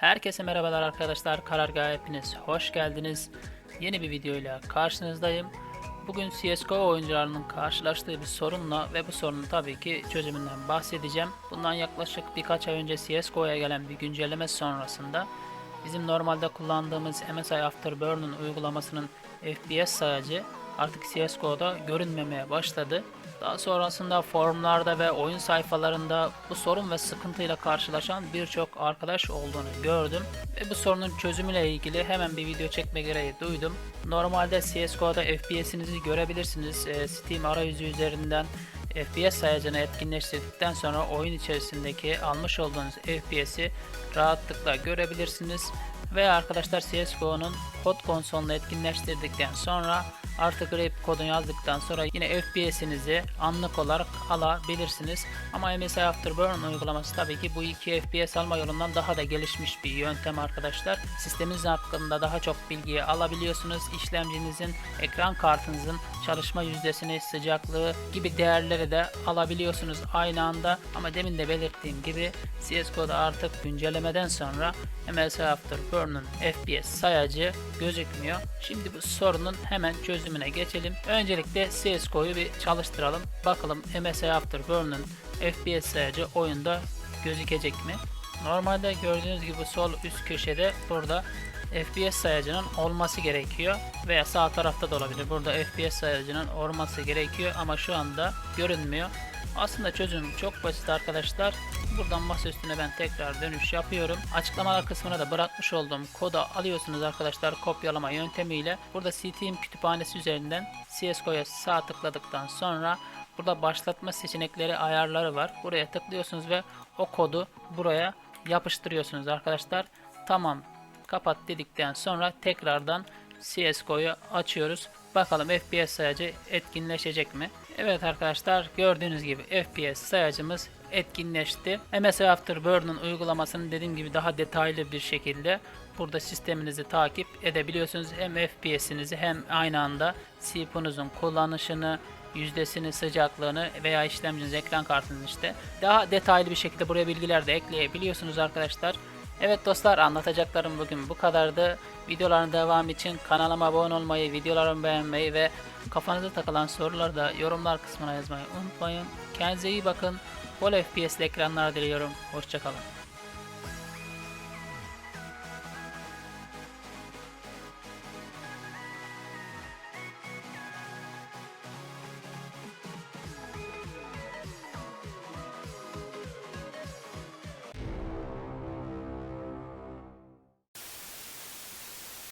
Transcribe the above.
Herkese merhabalar arkadaşlar. Karargaha hepiniz hoş geldiniz. Yeni bir videoyla karşınızdayım. Bugün CSGO oyuncularının karşılaştığı bir sorunla ve bu sorunun tabii ki çözümünden bahsedeceğim. Bundan yaklaşık birkaç ay önce CSGO'ya gelen bir güncelleme sonrasında bizim normalde kullandığımız MSI Afterburn'un uygulamasının FPS sayacı artık CSGO'da görünmemeye başladı. Daha sonrasında forumlarda ve oyun sayfalarında bu sorun ve sıkıntıyla karşılaşan birçok arkadaş olduğunu gördüm. Ve bu sorunun çözümüyle ilgili hemen bir video çekme gereği duydum. Normalde CSGO'da FPS'inizi görebilirsiniz. Ee, Steam arayüzü üzerinden FPS sayacını etkinleştirdikten sonra oyun içerisindeki almış olduğunuz FPS'i rahatlıkla görebilirsiniz. Ve arkadaşlar CSGO'nun kod konsolunu etkinleştirdikten sonra artık RAP kodunu yazdıktan sonra yine FPS'inizi anlık olarak alabilirsiniz. Ama MSI Afterburn uygulaması tabii ki bu iki FPS alma yolundan daha da gelişmiş bir yöntem arkadaşlar. Sisteminizin hakkında daha çok bilgiyi alabiliyorsunuz. İşlemcinizin, ekran kartınızın çalışma yüzdesini, sıcaklığı gibi değerleri de alabiliyorsunuz aynı anda. Ama demin de belirttiğim gibi CSGO'da artık güncellemeden sonra MSI Afterburn'un FPS sayacı gözükmüyor. Şimdi bu sorunun hemen çözümüne geçelim. Öncelikle CSGO'yu bir çalıştıralım. Bakalım MSI Afterburn'un FPS sayacı oyunda gözükecek mi? Normalde gördüğünüz gibi sol üst köşede burada FPS sayacının olması gerekiyor veya sağ tarafta da olabilir. Burada FPS sayacının olması gerekiyor ama şu anda görünmüyor. Aslında çözüm çok basit arkadaşlar. Buradan masa üstüne ben tekrar dönüş yapıyorum. Açıklamalar kısmına da bırakmış olduğum kodu alıyorsunuz arkadaşlar kopyalama yöntemiyle. Burada Steam kütüphanesi üzerinden CSGO'ya sağ tıkladıktan sonra burada başlatma seçenekleri ayarları var. Buraya tıklıyorsunuz ve o kodu buraya yapıştırıyorsunuz arkadaşlar. Tamam kapat dedikten sonra tekrardan CSGO'yu açıyoruz. Bakalım FPS sayacı etkinleşecek mi? Evet arkadaşlar gördüğünüz gibi FPS sayacımız etkinleşti. MSI Afterburn'un uygulamasını dediğim gibi daha detaylı bir şekilde burada sisteminizi takip edebiliyorsunuz. Hem FPS'inizi hem aynı anda CPU'nuzun kullanışını, yüzdesini, sıcaklığını veya işlemciniz ekran kartının işte daha detaylı bir şekilde buraya bilgiler de ekleyebiliyorsunuz arkadaşlar. Evet dostlar anlatacaklarım bugün bu kadardı. Videoların devamı için kanalıma abone olmayı, videolarımı beğenmeyi ve kafanıza takılan soruları da yorumlar kısmına yazmayı unutmayın. Kendinize iyi bakın. Bol FPS'li ekranlar diliyorum. Hoşçakalın.